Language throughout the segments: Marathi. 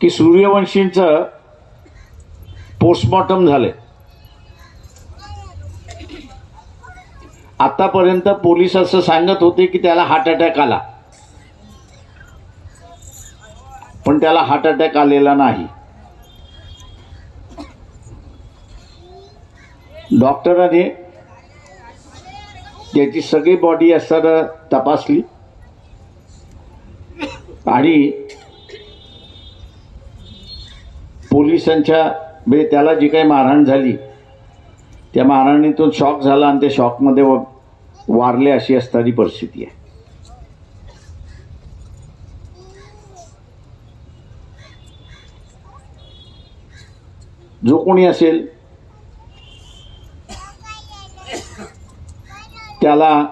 की सूर्यवंशींचं पोस्टमॉर्टम झालंय. आतापर्यंत पोलीस असं सांगत होते की त्याला हार्ट अटॅक आला. पण त्याला हार्ट अटॅक आलेला नाही. डॉक्टरांनी त्याची सगळी बॉडी असताना तपासली. आणि पोलिसांच्या म्हणजे त्याला जी काही मारहाण झाली त्या मारहाणीतून शॉक झाला आणि त्या शॉकमध्ये व- वारले अशी असणारी परिस्थिती आहे. जो कोणी असेल त्याला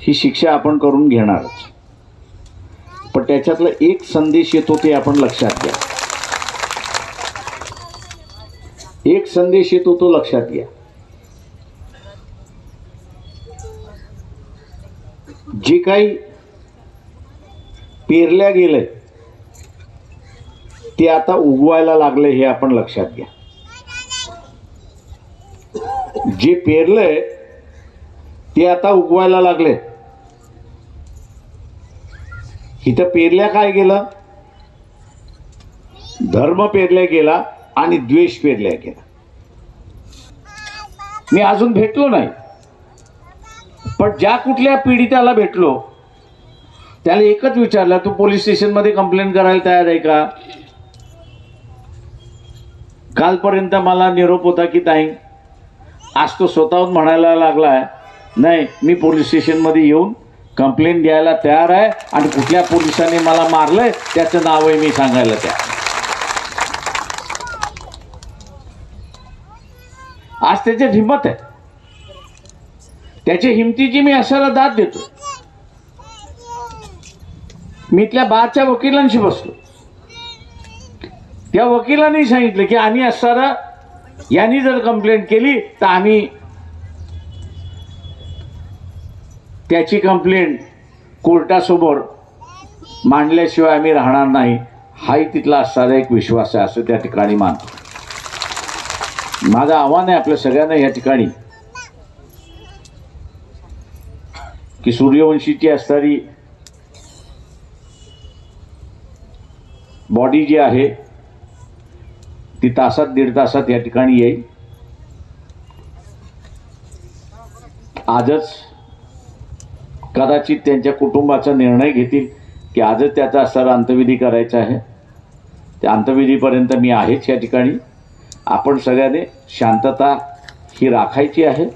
ही शिक्षा आपण करून घेणारच. त्याच्यातला एक संदेश येतो ते आपण लक्षात घ्या. एक संदेश येतो तो लक्षात घ्या. जे काही पेरल्या गेलंय ते आता उगवायला लागले हे आपण लक्षात घ्या. जे पेरलंय ते आता उगवायला लागले. इथं पेरल्या काय गेलं धर्म पेरल्या गेला आणि द्वेष पेरल्या गेला. मी अजून भेटलो नाही. पण ज्या कुठल्या पीडिताला भेटलो त्याला एकच विचारलं तू पोलीस स्टेशनमध्ये कंप्लेंट करायला तयार आहे का? कालपर्यंत मला निरोप होता की ताई आज तो स्वतःहून म्हणायला लागलाय नाही मी पोलीस स्टेशनमध्ये येऊन कंप्लेंट द्यायला तयार आहे. आणि कुठल्या पोलिसांनी मला मारलंय त्याचं नावही मी सांगायला तयार. आज त्याच्यात हिंमत आहे. त्याच्या हिमतीची मी अशाला दाद देतो. मी इथल्या बारच्या वकिलांशी बसलो. त्या वकिलांनी सांगितलं की आम्ही असणारा यांनी जर कंप्लेंट केली तर आम्ही त्याची कंप्लेंट कोर्टासमोर मांडल्याशिवाय आम्ही राहणार नाही. हाही तिथला असणारा एक विश्वास आहे असं त्या ठिकाणी मानतो. माझं आव्हान आहे आपल्या सगळ्यांना या ठिकाणी. की सूर्यवंशीची असणारी बॉडी जी आहे ती तासात दीड तासात या ठिकाणी येईल. आजच कदाचित त्यांच्या कुटुंबाचा निर्णय घेतील की आजच त्याचा सर अंतविधी करायचा आहे. त्या अंतविधीपर्यंत मी आहेच या ठिकाणी. आपण सगळ्याने शांतता ही राखायची आहे.